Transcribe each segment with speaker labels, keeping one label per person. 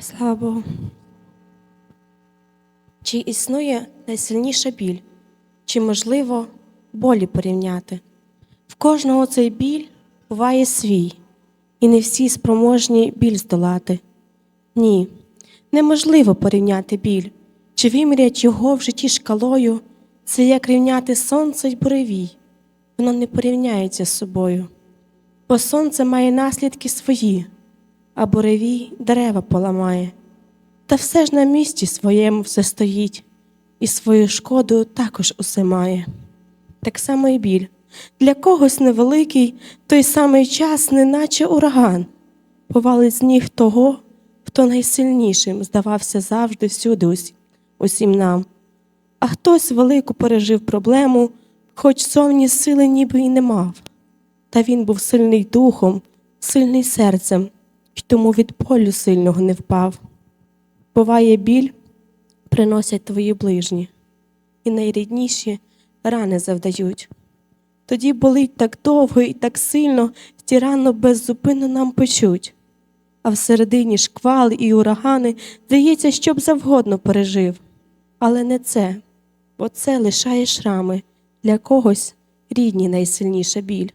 Speaker 1: Слава Богу. Чи існує найсильніша біль? Чи можливо болі порівняти? В кожного цей біль буває свій, і не всі спроможні біль здолати. Ні, неможливо порівняти біль, чи вимірять його в житті шкалою, це як рівняти сонце й буревій, воно не порівняється з собою, бо сонце має наслідки свої, а буревій дерева поламає. Та все ж на місці своєму все стоїть, і свою шкоду також усе має. Так само і біль. Для когось невеликий той самий час, неначе ураган, повалить з ніг того, хто найсильнішим здавався завжди всюди усі- усім нам. А хтось велику пережив проблему, хоч зовні сили ніби й не мав. Та він був сильний духом, сильний серцем, й тому від болю сильного не впав. Буває біль, приносять твої ближні, і найрідніші рани завдають. Тоді болить так довго і так сильно, ті рано беззупинно нам печуть. А всередині шквали і урагани, здається, щоб завгодно пережив. Але не це, бо це лишає шрами для когось рідні найсильніша біль.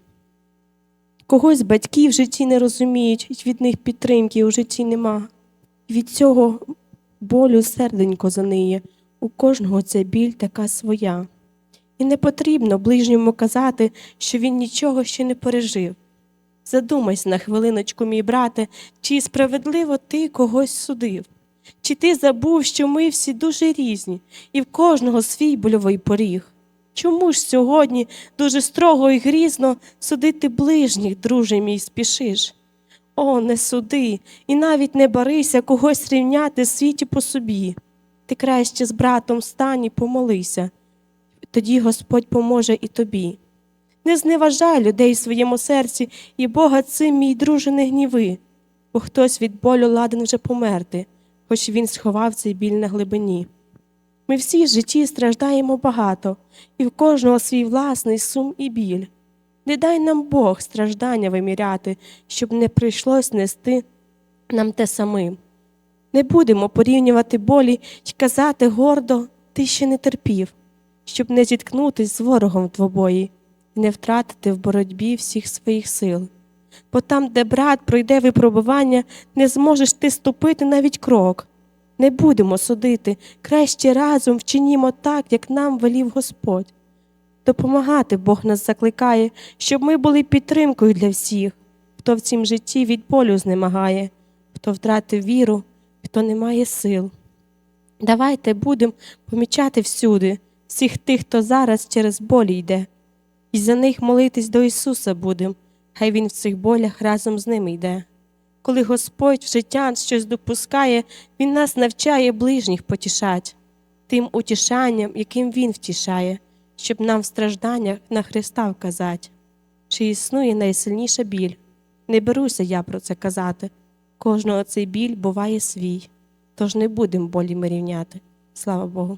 Speaker 1: Когось батьки в житті не розуміють, від них підтримки у житті нема. Від цього болю серденько заниє, у кожного ця біль така своя. І не потрібно ближньому казати, що він нічого ще не пережив. Задумайся на хвилиночку, мій брате, чи справедливо ти когось судив, чи ти забув, що ми всі дуже різні, і в кожного свій больовий поріг. Чому ж сьогодні дуже строго і грізно судити ближніх, друже мій, спішиш? О, не суди, і навіть не барися когось рівняти в світі по собі. Ти краще з братом стань і помолися, тоді Господь поможе і тобі. Не зневажай людей в своєму серці, і Бога цим, мій друже, не гніви, бо хтось від болю ладен вже померти, хоч він сховав цей біль на глибині. Ми всі в житті страждаємо багато, і в кожного свій власний сум і біль. Не дай нам Бог страждання виміряти, щоб не прийшлось нести нам те самим. Не будемо порівнювати болі й казати гордо, ти ще не терпів, щоб не зіткнутись з ворогом двобої і не втратити в боротьбі всіх своїх сил. Бо там, де брат пройде випробування, не зможеш ти ступити навіть крок. Не будемо судити, краще разом вчинімо так, як нам велів Господь. Допомагати Бог нас закликає, щоб ми були підтримкою для всіх, хто в цім житті від болю знемагає, хто втратив віру, хто не має сил. Давайте будемо помічати всюди всіх тих, хто зараз через болі йде, і за них молитись до Ісуса будем, хай Він в цих болях разом з ними йде. Коли Господь в життя щось допускає, Він нас навчає ближніх потішать, тим утішанням, яким Він втішає, щоб нам в стражданнях на Христа вказать. Чи існує найсильніша біль? Не беруся я про це казати. Кожного цей біль буває свій, тож не будемо болі ми рівняти. Слава Богу.